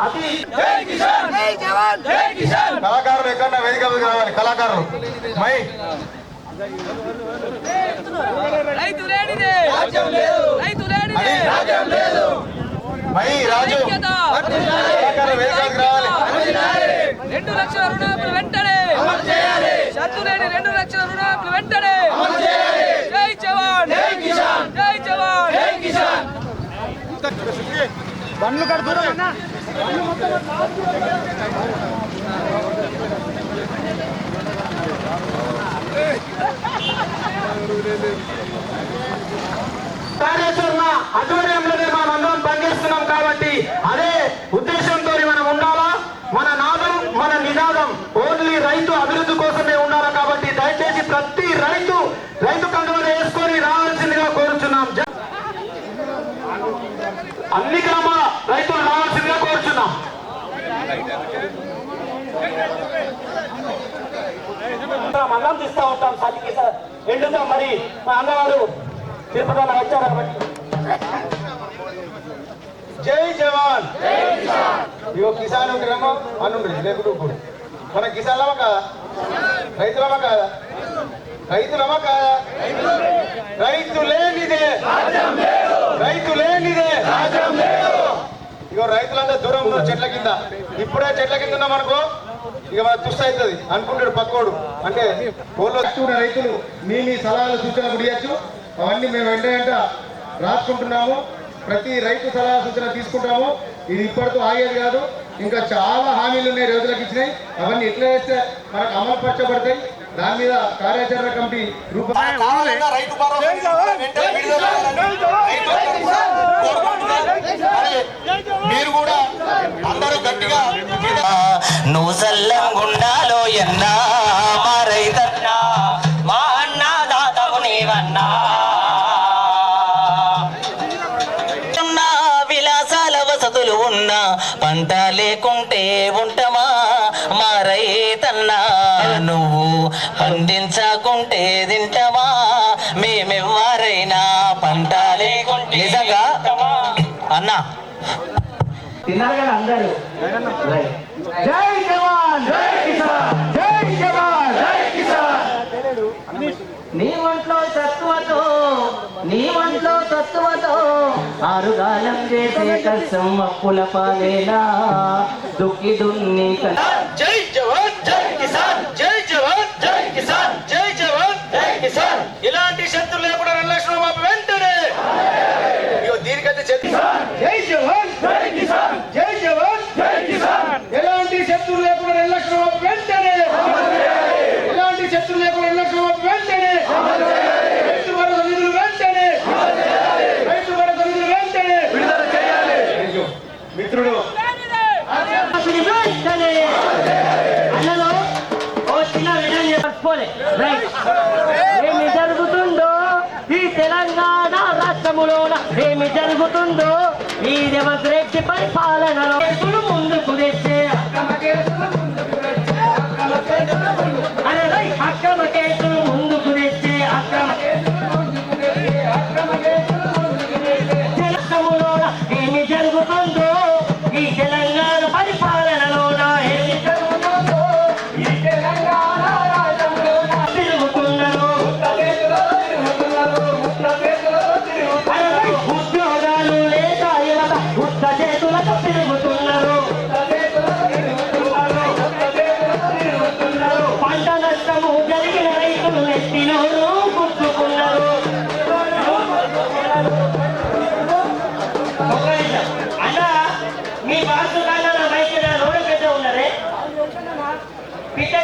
అతి కళాకారులు ఎక్కడ వేదిక మీదకి రావాలి. కళాకారులు. మై. రైతు లేనిదే! మై రాజు. రెండు లక్షల రుణాలు వెంటనే! షరతు లేని రెండు లక్షల రుణాలు వెంటనే! జై జవాన్! జై జవాన్! కార్యాచరణ ఆధ్వర్యంలోనే మనం అందరం పనిచేస్తున్నాం కాబట్టి అదే ఉద్దేశంతో మనం ఉండాలా మన నాదం మన నినాదం ఓన్లీ రైతు అభివృద్ధి కోసమే ఉండాలా కాబట్టి దయచేసి ప్రతి రైతు రైతు కండువలు వేసుకొని రావాల్సిందిగా కోరుచున్నాం జై- అన్ని గ్రామాల రైతులు రావాల్సిందిగా కోరుచున్నాం అన్నం తీస్తూ ఉంటాం సతికి ఎండుతో మరి మా అన్నవారు తిరుపతిలో వచ్చారు కాబట్టి. జై జవాన్. ఇగో కిసాన్ ఉంటేనేమో అన్నుండ్రి లేకుడు ఇప్పుడు మన కిసాన్లమా కాదా? రైతులమా కాదా? రైతులమా కాదా? రైతు లేనిదే. రైతు లేనిదే. ఇగో రైతులంతా దూరం ఉన్నారు చెట్ల కింద. ఇప్పుడే చెట్ల కింద ఉన్నాం అనుకో ఇక మన దుష్ట అవుతుంది. అనుకుంటాడు పక్కోడు. అంటే కోళ్ళు రైతులు మీ మీ సలహాలు సూచనలు గుడియచ్చు అవన్నీ మేము వెంట వెంట రాసుకుంటున్నాము. ప్రతి రైతు సలహా సూచన తీసుకుంటాము. ఇది ఇప్పటితో ఆగేది కాదు. ఇంకా చాలా హామీలు ఉన్నాయి రైతులకు ఇచ్చినాయి. అవన్నీ ఎట్లా చేస్తే మనకు అమలు పరచబడతాయి? దాని మీద కార్యాచరణ కమిటీ రూపం రైతు భరోసా. వెంటనే విడుదల చేయాలని రైతు కోరుకుంటున్నాం. మరి మీరు కూడా అందరూ గట్టిగా నువ్వు సల్లంగుండాలో ఎన్నా పంట లేకుంటే ఉంటమా మా రైతన్నా నువ్వు పండించకుంటే తింటమా మేమెవ్వరైనా పంట లేకుంటే నిజంగా? అన్నా. తిన్నారు కదా అందరూ? జై జవాన్ జై కిసాన్ జై జవాన్. నీ ఒంట్లో తత్వతో నీ ఒంట్లో తత్వతో ఆరుగాలం చేసే కష్టం అప్పుల పాలేనా దుక్కి దున్ని జై జవాన్ జై కిసాన్ జై జవాన్ జై కిసాన్ జై జవాన్ జై కిసాన్. ఇలాంటి శత్రులు లేకుండా రెండు లక్షల రూపాయలు వెంటనే దీనికైతే చెప్పి జై జవాన్ జై కిసాన్.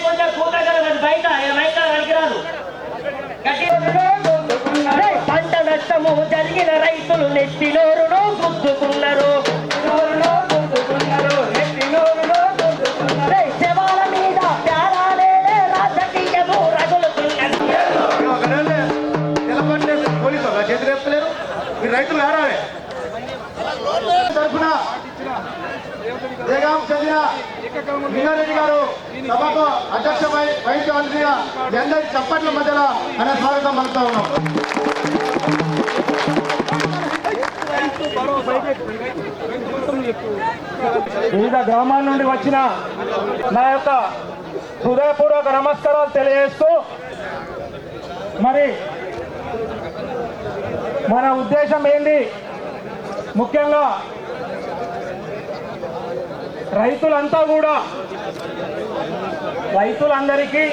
పిట్ట కొంచెం కూత కదా బయట బయట పనికిరాదు పంట నష్టము జరిగిన రైతులు గుద్దుకున్నారు. చేతులు ఎత్తలేరు మీరు రైతులు ఏరాలి తరఫున జయగాం చదివిన లింగారెడ్డి గారు. సభకు అధ్యక్ష వహించవలసిన అందరి చప్పట్ల మధ్యలో అనే స్వాగతం పలుకుతా ఉన్నాం. వివిధ గ్రామాల నుండి వచ్చిన నా యొక్క హృదయపూర్వక నమస్కారాలు తెలియజేస్తూ మరి మన ఉద్దేశం ఏంది? ముఖ్యంగా రైతులంతా కూడా రైతులందరికీ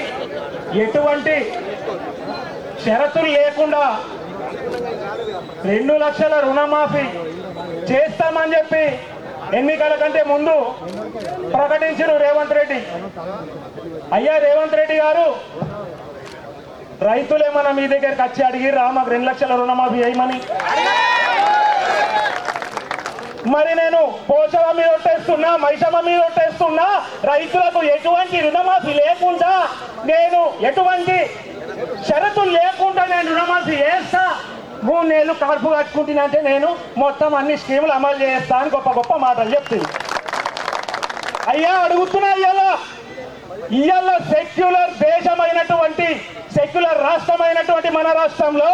ఎటువంటి షరతులు లేకుండా రెండు లక్షల రుణమాఫీ చేస్తామని చెప్పి ఎన్నికల కంటే ముందు ప్రకటించారు రేవంత్ రెడ్డి. అయ్యా రేవంత్ రెడ్డి గారు రైతులేమన్నా మీ దగ్గరికి వచ్చి అడిగిర్రా మాకు రెండు లక్షల రుణమాఫీ చేయమని? మరి నేను పోచవ మీద ఒట్టేస్తున్నా మైషమ మీద ఒట్టేస్తున్నా రైతులకు ఎటువంటి రుణమాఫీ లేకుండా నేను ఎటువంటి షరతులు లేకుండా నేను రుణమాఫీ చేస్తా మూడు నెలలు కడుపు కట్టుకుంటున్నంటే నేను మొత్తం అన్ని స్కీములు అమలు చేస్తా అని గొప్ప గొప్ప మాటలు చెప్తుంది అయ్యా అడుగుతున్నా ఇవాళ ఇవాళ సెక్యులర్ దేశమైనటువంటి సెక్యులర్ రాష్ట్రమైనటువంటి మన రాష్ట్రంలో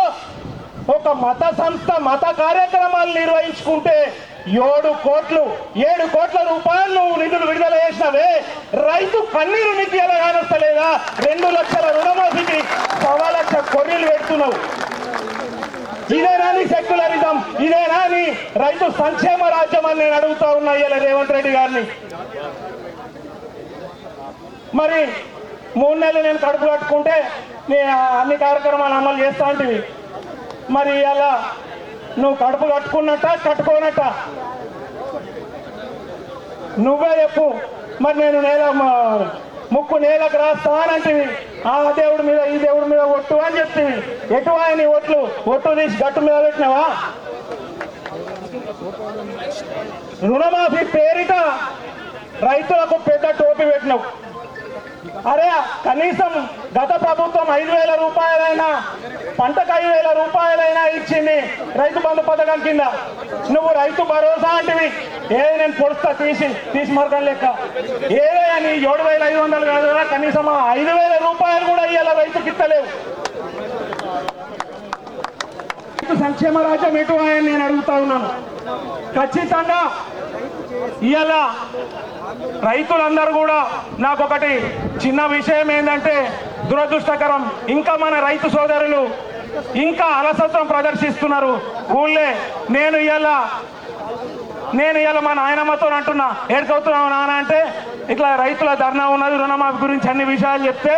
ఒక మత సంస్థ మత కార్యక్రమాలు నిర్వహించుకుంటే ఏడు కోట్లు ఏడు కోట్ల రూపాయలు నువ్వు నిధులు విడుదల చేసినవే. రైతు కన్నీరు నీకు ఎలా కానొస్తలేదా రెండు లక్షల రుణమాఫీకి సవా లక్ష కొర్రీలు పెడుతున్నావు. ఇదేనా నీ సెక్యులరిజం ఇదేనా నీ రైతు సంక్షేమ రాజ్యం అని నేను అడుగుతా ఉన్నా ఇలా రేవంత్ రెడ్డి గారిని. మరి మూడు నెలలు నేను కడుపు కట్టుకుంటే నీ అన్ని కార్యక్రమాలు అమలు చేస్తా అంటే మరి ఇలా నువ్వు కడుపు కట్టుకున్నట్ట కట్టుకోనట్ట? నువ్వే చెప్పు. మరి నేను నేల ముక్కు నేలకు రాస్తా అని ఆ దేవుడి మీద ఈ దేవుడి మీద ఒట్టు అని చెప్తుంది ఎటు ఆయన ఒట్లు? ఒట్టు తీసి గట్టు మీద పెట్టినావా? రుణమాఫీ పేరిట రైతులకు పెద్ద టోపీ పెట్టినావు. అరే కనీసం గత ప్రభుత్వం ఐదు వేల రూపాయలైనా పంటకు ఐదు వేల రూపాయలైనా ఇచ్చింది రైతు బంధు పథకం కింద. నువ్వు రైతు భరోసా అంటివి. ఏ నేను పొడుస్తా తీసి తీసి మరకం లెక్క. ఏదే అని ఏడు వేల ఐదు వందలు కాదు కదా కనీసం ఆ ఐదు వేల రూపాయలు కూడా ఇవాళ రైతుకి ఇస్తలేవు రైతు సంక్షేమ రాజ్యం ఎటు అని నేను అడుగుతా ఉన్నాను. ఖచ్చితంగా ఇవాళ రైతులందరూ కూడా నాకు ఒకటి చిన్న విషయం ఏంటంటే దురదృష్టకరం. ఇంకా మన రైతు సోదరులు ఇంకా అలసత్వం ప్రదర్శిస్తున్నారు. ఊళ్ళే నేను ఇవాళ నేను ఇవాళ మా నాయనమ్మతో అంటున్నా. ఏడుకవుతున్నావు నాన్న అంటే ఇట్లా రైతుల ధర్నా ఉన్నది రుణమాఫీ గురించి అన్ని విషయాలు చెప్తే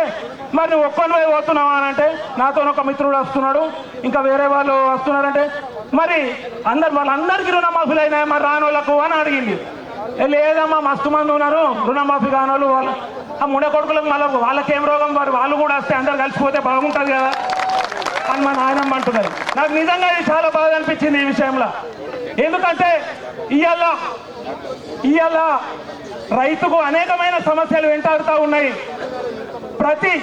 మరి నువ్వు ఒక్కనివే పోతున్నావా అని అంటే నాతో ఒక మిత్రుడు వస్తున్నాడు ఇంకా వేరే వాళ్ళు వస్తున్నారంటే మరి అందరు వాళ్ళందరికీ రుణమాఫీలు అయినాయి మరి రాని వాళ్ళకు అని అడిగింది. లేదమ్మా మస్తు మంది ఉన్నారు రుణమాఫీ కాని వాళ్ళు వాళ్ళు ఆ ముడ కొడుకులకు మళ్ళీ వాళ్ళకేం రోగం వారు వాళ్ళు కూడా వస్తే అందరు కలిసిపోతే బాగుంటుంది కదా అని మా నాయనమ్మ అంటున్నారు నాకు నిజంగా ఇది చాలా బాధ అనిపించింది ఈ విషయంలో. ఎందుకంటే ఇవాళ ఇవాళ రైతుకు అనేకమైన సమస్యలు వెంటాడుతూ ఉన్నాయి. ప్రతి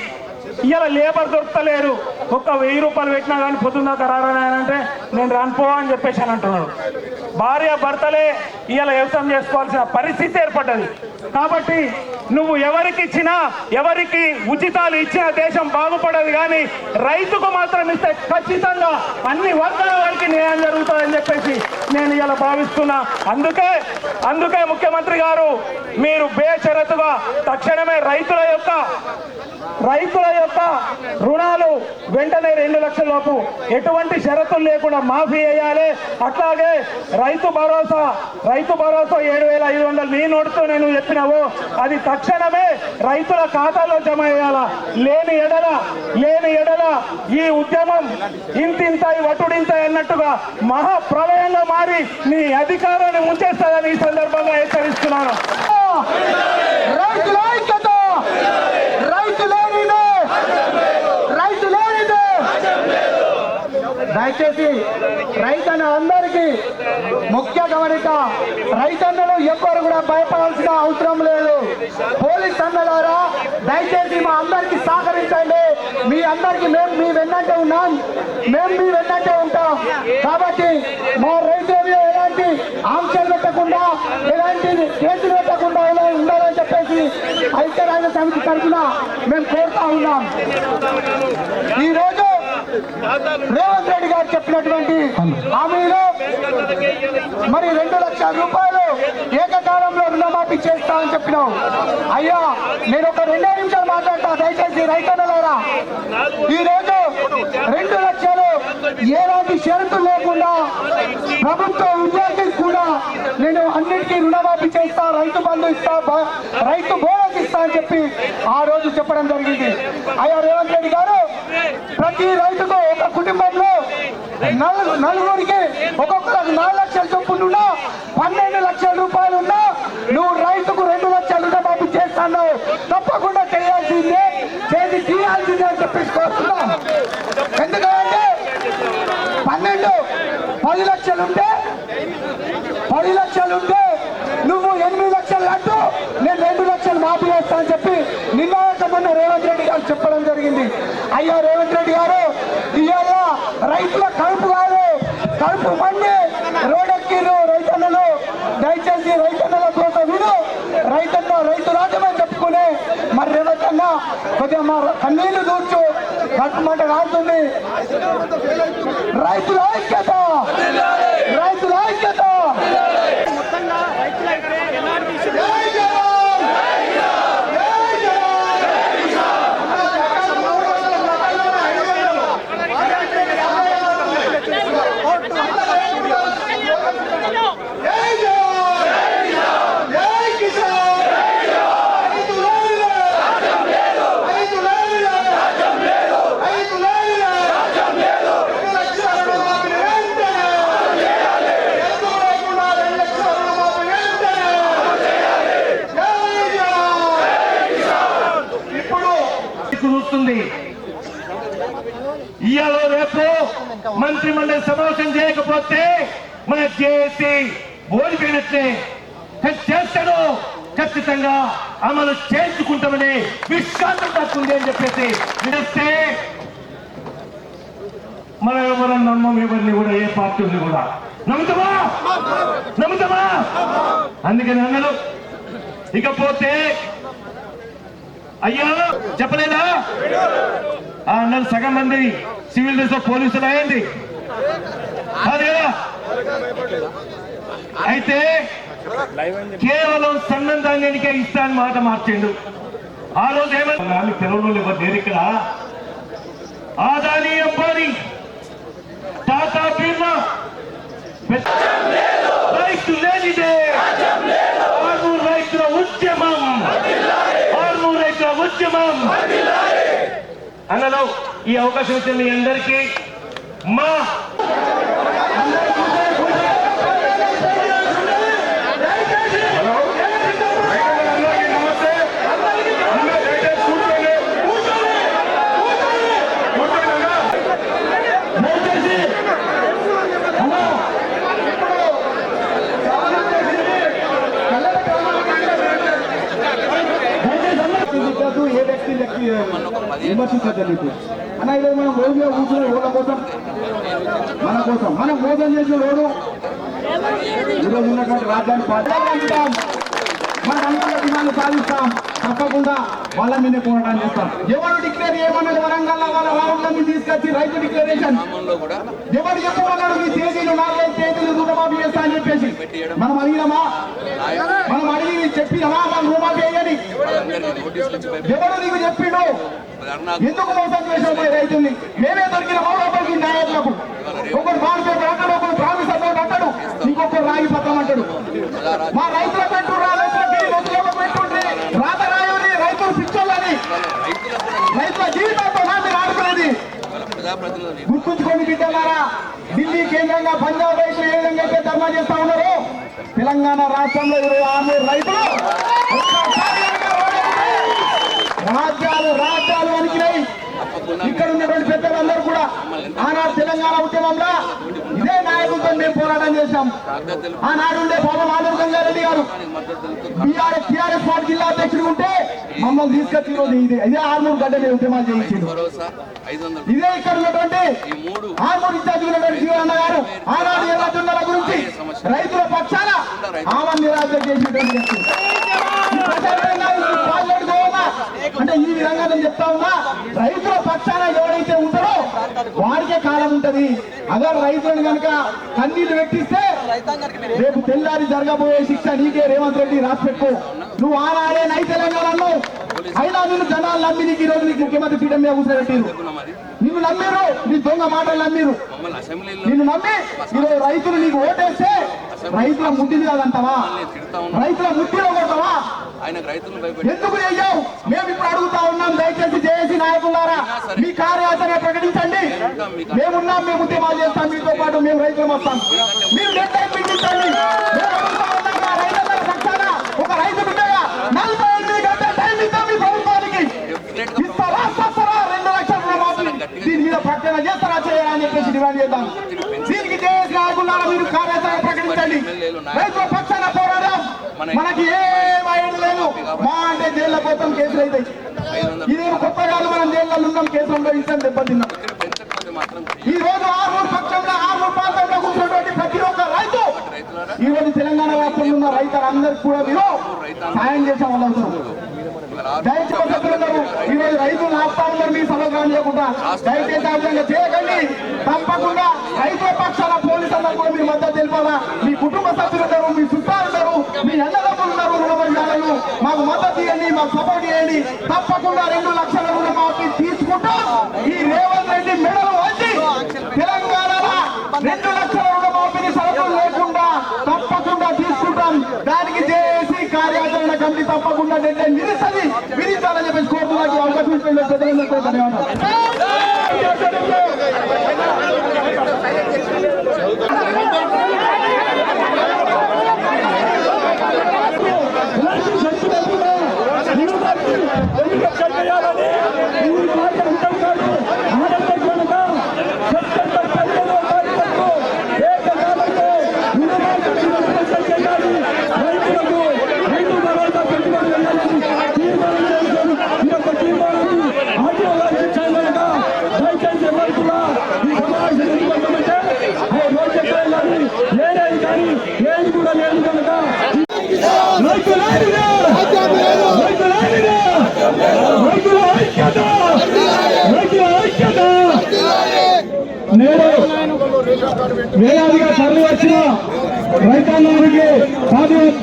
ఇవాళ లేబర్ దొరకలేరు. ఒక్క వెయ్యి రూపాయలు పెట్టినా కానీ పొద్దున్నాక రారా అంటే నేను రానుపో అని చెప్పేసి అని అంటున్నాడు. భార్య భర్తలే ఇవాళ వ్యవసాయం చేసుకోవాల్సిన పరిస్థితి ఏర్పడ్డది. కాబట్టి నువ్వు ఎవరికి ఇచ్చినా ఎవరికి ఉచితాలు ఇచ్చిన దేశం బాగుపడదు కానీ రైతుకు మాత్రం ఇస్తే ఖచ్చితంగా అన్ని వర్గాల వారికి న్యాయం జరుగుతుందని చెప్పేసి నేను ఇలా భావిస్తున్నా. అందుకే అందుకే ముఖ్యమంత్రి గారు మీరు బేషరతుగా తక్షణమే రైతుల యొక్క రైతుల యొక్క రుణాలు వెంటనే రెండు లక్షల లోపు ఎటువంటి షరతులు లేకుండా మాఫీ చేయాలి. అట్లాగే రైతు భరోసా రైతు భరోసా ఏడు వేల ఐదు వందలు నీ నోటితో నేను చెప్పినావు అది తక్షణమే రైతుల ఖాతాలో జమ చేయాల? లేని ఎడల లేని ఎడల ఈ ఉద్యమం ఇంతింతాయి వటుడింతాయి అన్నట్టుగా మహా ప్రళయంగా మారి నీ అధికారాన్ని ముంచేస్తుందని ఈ సందర్భంగా హెచ్చరిస్తున్నాను రైతుల ఐక్యత రైతు లేనిదే రైతు లేనిదే దయచేసి రైతన్న అందరికీ ముఖ్య గమనిక రైతన్నలు ఎవ్వరు కూడా భయపడాల్సిన అవసరం లేదు. పోలీస్ అన్నలారా దయచేసి మా అందరికి సహకరించండి. మీ అందరికి మేము మీ వెన్నంటే ఉన్నాం. మేము మీ వెన్నంటే ఉంటాం. కాబట్టి మా రైతుల ఎలాంటి ఆంక్షలు పెట్టకుండా ఎలాంటి కేసులు పెట్టకుండా ఇలా ఉండాలని చెప్పేసి ఐక్యరాజ్య సమితి తరఫున మేము కోరుతా ఉన్నాం. ఈరోజు రేవంత్ రెడ్డి గారు చెప్పినటువంటి హామీలో మరి రెండు లక్షల రూపాయలు ఏకకాలంలో రుణమాఫీ చేస్తా అని చెప్పినావు. అయ్యా నేను ఒక రెండే నిమిషాలు మాట్లాడతా. దయచేసి రైతన్నలారా ఈ రోజు రెండు లక్షలు ఏలాంటి షరతులు లేకుండా ప్రభుత్వ ఉద్యోగికి కూడా నేను అన్నిటికీ రుణమాఫీ చేస్తా రైతు బంధు ఇస్తా రైతు బోనస్ ఇస్తా అని చెప్పి ఆ రోజు చెప్పడం జరిగింది. అయ్యా రేవంత్ రెడ్డి గారు ప్రతి రైతుకు ఒక కుటుంబంలో నలుగురు నలుగురికి ఒక్కొక్కరికి నాలుగు లక్షల చొప్పున పన్నెండు లక్షల రూపాయలు ఉన్నా నువ్వు రైతుకు రెండు లక్షల రూపాయలు చేస్తాను తప్పకుండా చేయాల్సిందే చేసి తీయాల్సిందే అని చెప్పేసి కోరుతున్నాం. ఎందుకంటే పన్నెండు పది లక్షలు ఉంటే పది లక్షలు ఉంటే నువ్వు ఎనిమిది లక్షలు అంటూ నేను రెండు మాఫీ చేస్తా అని చెప్పి నిన్న మొన్న రేవంత్ రెడ్డి గారు చెప్పడం జరిగింది. అయ్యా రేవంత్ రెడ్డి గారు ఇవాళ రైతుల కడుపు కాదు. కడుపు మండి రోడెక్కిరు రైతన్నలు. దయచేసి రైతన్నల కోసం విను. రైతన్న రైతు రాజమని చెప్పుకునే మరి రేవంత్ అన్న కొద్దిగా మా కన్నీళ్ళు దూర్చు. కడుపు మంట కాడుతుంది రైతుల ఐక్యత. రైతుల ఐక్యత చూస్తుంది ఇవాళ మంత్రి మండలి సమావేశం చేయకపోతే మన చేసి ఓడిపోయినట్లే. చేస్తాడు? ఖచ్చితంగా అమలు చేసుకుంటామని విశ్వాసం తక్కువ అని చెప్పేసి విడిస్తే మనం ఎవరు నమ్మం ఎవరిని కూడా ఏ పార్టీ ఉంది కూడా. నమ్ముతామా నమ్ముతామా అందుకని అన్నలు ఇకపోతే అయ్యా చెప్పలేదా? ఆ సగం మంది సివిల్ డ్రెస్ పోలీసులు అయ్యండి. అదే అయితే కేవలం సన్నం ధాన్యానికే ఇస్తా అని మాట మార్చిండు. ఆ రోజు ఏమన్నా తెలవడం లేదు నేను ఇక్కడ. ఆదాని అంబానీ టాటా బీర్మా రైతు లేనిదే. ఆరు రైతుల ఉద్యమం. ఆరు రైతుల ఉద్యమం. అన్నలో ఈ అవకాశం ఇచ్చిన మీ అందరికీ మా నీకు అన్న ఈరోజు మనం రోజుగా కూర్చున్న ఓట్ల కోసం. మన కోసం. మనం మోసం చేసిన రోడ్డు. ఈరోజు ఉన్నటువంటి రాజ్యాన్ని పాలిస్తాం. మన అనుకున్న సాధిస్తాం తప్పకుండా వాళ్ళ మీద పోరాటం చేస్తాం. ఎవరు డిక్లేర్ చేయమన్నది వరంగల్ వాళ్ళ తీసుకొచ్చి రైతు డిక్లరేషన్. ఎవరు చెప్పమన్నాడు మీ తేదీలు నాలుగైదు తేదీలు రుణమాఫీ చేస్తా అని చెప్పేసి? మనం అడిగినామా? మనం అడిగి చెప్పినామా? మనం రుణమాఫీ అయ్యని ఎవరు నీకు చెప్పిండు? ఎందుకు మోసం చేసావు మరి రైతుల్ని మేమే దొరికిన మౌలపల్లి నాయకులకు. ఒకరు పేపర్ అంటాడు ఒకరు ప్రామిస్ అకౌంట్ అంటాడు ఇంకొకరు రాగి పత్రం అంటాడు. మా రైతుల పెట్టు పెట్టుండ్రి రాత రాయని రైతులు పిచ్చోళ్ళని. రైతుల జీవితాలతో మీరు ఆడుకునేది. గుర్తుంచుకోండి బిడ్డలారా ఢిల్లీ కేంద్రంగా పంజాబ్ రైతులు ఏ విధంగా అయితే ధర్నా చేస్తా ఉన్నారు తెలంగాణ రాష్ట్రంలో ఇరవై ఆరు రైతులు. రాజ్యాలు రాజ్యాలు వణికినాయి. ఇక్కడ ఉన్నటువంటి పెద్దలందరూ కూడా ఆనాడు తెలంగాణ ఉద్యమంలో ఇదే నాయకులతో మేము పోరాటం చేశాం. ఆనాడు ఉండే బాబా మాధవ గంగారెడ్డి గారు బీఆర్ఎస్ టీఆర్ఎస్ పార్టీ జిల్లా అధ్యక్షుడు ఉంటే మమ్మల్ని తీసుకొచ్చి ఈరోజు ఇదే ఇదే ఆర్మూర్ గడ్డ మీద ఉద్యమాలు చేయించిండు ఇదే ఇక్కడ ఉన్నటువంటి ఆర్మూర్ ఇన్ఛార్జ్ గారు ఆనాడు ఎర్రజొన్నల గురించి రైతుల పక్షాన ఆమె నిరాశ చేసినటువంటి? అంటే ఈ విధంగా నేను చెప్తా ఉన్నా రైతుల పక్షాన ఎవరైతే ఉంటారో వారికే కాలం ఉంటది. అగర్ రైతులను కనుక కన్నీళ్ళు పెట్టిస్తే రేపు తెల్లారి జరగబోయే శిక్ష నీకే రేవంత్ రెడ్డి రాసి పెట్టుకో నువ్వు ఆనాడే నై అయినా నిన్ను జనాలు నమ్మి నీకు ఈరోజు నీకు ముఖ్యమంత్రి సీట్ మీద కూర్చోబెట్టిరు. నిన్ను నమ్మిరు నీ దొంగ మాటలు నమ్మిరు. నిన్ను నమ్మి ఈరోజు రైతులు నీకు ఓటేస్తే రైతుల ముట్టింది కాదంటావా? రైతుల ముట్టిలో కొడతావా? ఎందుకు చెయ్యవు? మేము ఇప్పుడు అడుగుతా ఉన్నాం దయచేసి జేఏసీ నాయకులారా మీ కార్యాచరణ ప్రకటించండి. మేమున్నాం మేము ఉద్యమాలు చేస్తాం మీతో పాటు మేము రైతులు వస్తాం. మీరు డెడ్ లైన్ పెట్టించండి ఒక రైతు బిడ్డగా నలభై ఎనిమిది గంటల టైం ఇద్దాం మీ ప్రభుత్వానికి ఇస్తారా వస్తారా రెండు లక్షల రుణమాఫీ దీని మీద ప్రకటన చేస్తారా చేయాలని అని చెప్పేసి డిమాండ్ చేద్దాం. దీనికి జేఏసీ కాకుండా మీరు కార్యాచరణ ప్రకటించండి. రైతుల పక్షాన పోరాడదాం మనకి ఏం ఐడియా లేదు. మా అంటే జైల్లో పోతాం కేసులు అవుతాయి. ఇదేం కొత్త కాదు మనం జైల్లో ఉన్నాం కేసులు అనుభవించాం దెబ్బతిన్నాం. ఈ రోజు ఆర్మూర్ పక్షంలో ఆర్మూర్ ప్రాంతంలో కూర్చున్నటువంటి ప్రతి ఒక్క రైతు ఈ రోజు తెలంగాణ రాష్ట్రంలో ఉన్న రైతులందరికీ కూడా మీరు సాయం చేసే వాళ్ళు. దయచేసి సభ్యులందరూ ఈ రోజు రైతులు ఆపుతా ఉన్నారు మీ సభగ్రహం చేయకుండా దయచేసి ఆ విధంగా చేయకండి. తప్పకుండా రైతుల పక్షాన పోలీసులందరూ కూడా మీరు మద్దతు తెలిపాలా? మీ కుటుంబ సభ్యులు ఉన్నారు మీ చుట్టాలు ఉన్నారు మీ అన్నదమ్ములు ఉన్నారు మాకు మద్దతు ఇవ్వండి మాకు సపోర్ట్ చేయండి. తప్పకుండా రెండు లక్షల రుణమాఫీ తీసుకుంటాం. ఈ రేవంత్ రెడ్డి మెడలు వచ్చి రెండు లక్షల రుణమాఫీని షరతులు లేకుండా తప్పకుండా తీసుకుంటాం. దానికి చేసి కార్యాచరణ కమిటీ తప్పకుండా డెడ్ లైన్ విధిస్తుంది విధించాలని చెప్పేసి అవకాశం ఇచ్చిన పెద్దలందరికీ ధన్యవాదాలు వేలాదిగా తరలి వచ్చిన రైతాంగానికి సాధ్యం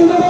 Ainda